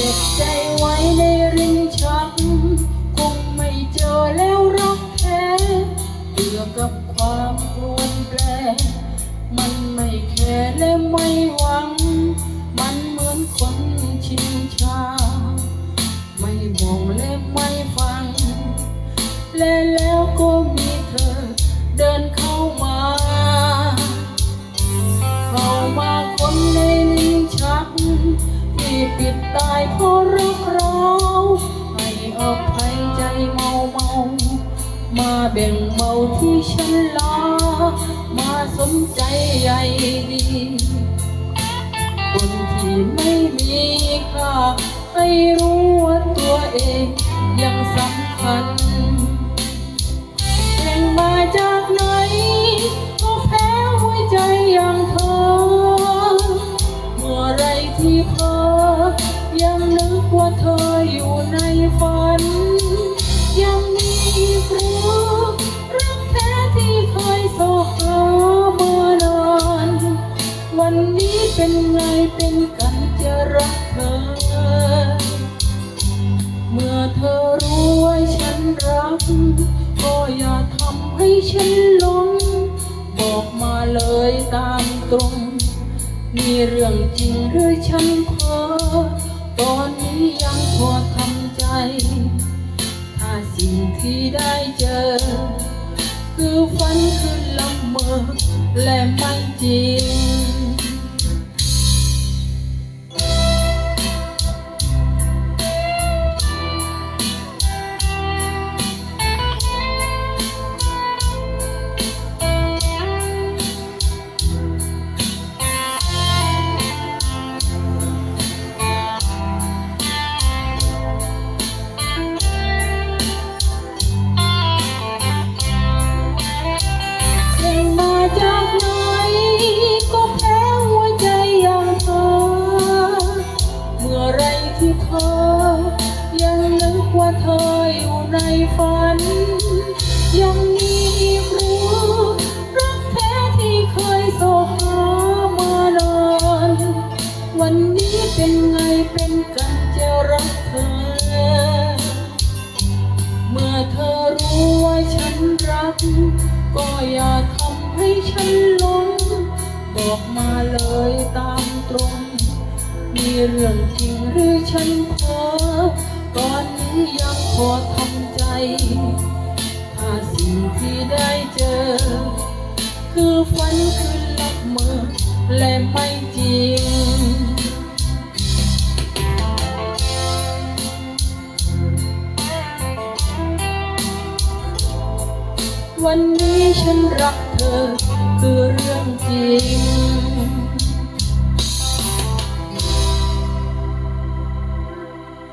เก็บใจไว้ในริมชักคงไม่เจอแล้วรักแท้เบื่อกับความปรวนแปรมันไม่แคร์และไม่หวัง มันเหมือนคนชินชา ไม่มองและไม่ฟังและ ติดตายเพราะรักเราให้อภัยใจเมาเมามาแบ่งเมาที่ฉันลา มาสนใจใยดี คนที่ไม่มีค่าให้รู้ว่าตัวเองยังสำคัญ เป็นไงเป็นกันจะรักเธอ เมื่อเธอรู้ว่าฉันรัก ก็อย่าทำให้ฉันหลง บอกมาเลยตามตรงมีเรื่องจริงหรือฉันเพ้อตอนนี้ยังพอทำใจ ถ้าสิ่งที่ได้เจอ คือฝันคือละเมอและไม่จริง ฝัน ยังมีอีกรือรักแท้ที่เคยโสหามานานวันนี้เป็นไงเป็นกันจะรักเธอ เมื่อเธอรู้ว่าฉันรัก ก็อย่าทำให้ฉันหลงบอกมาเลยตามตรง มีเรื่องจริงหรือฉันเพ้อ ตอนนี้ยังพอทำใจ ถ้าสิ่งที่ได้เจอ คือฝันคือลับเมอและไม่จริง วันนี้ฉันรักเธอคือเรื่องจริง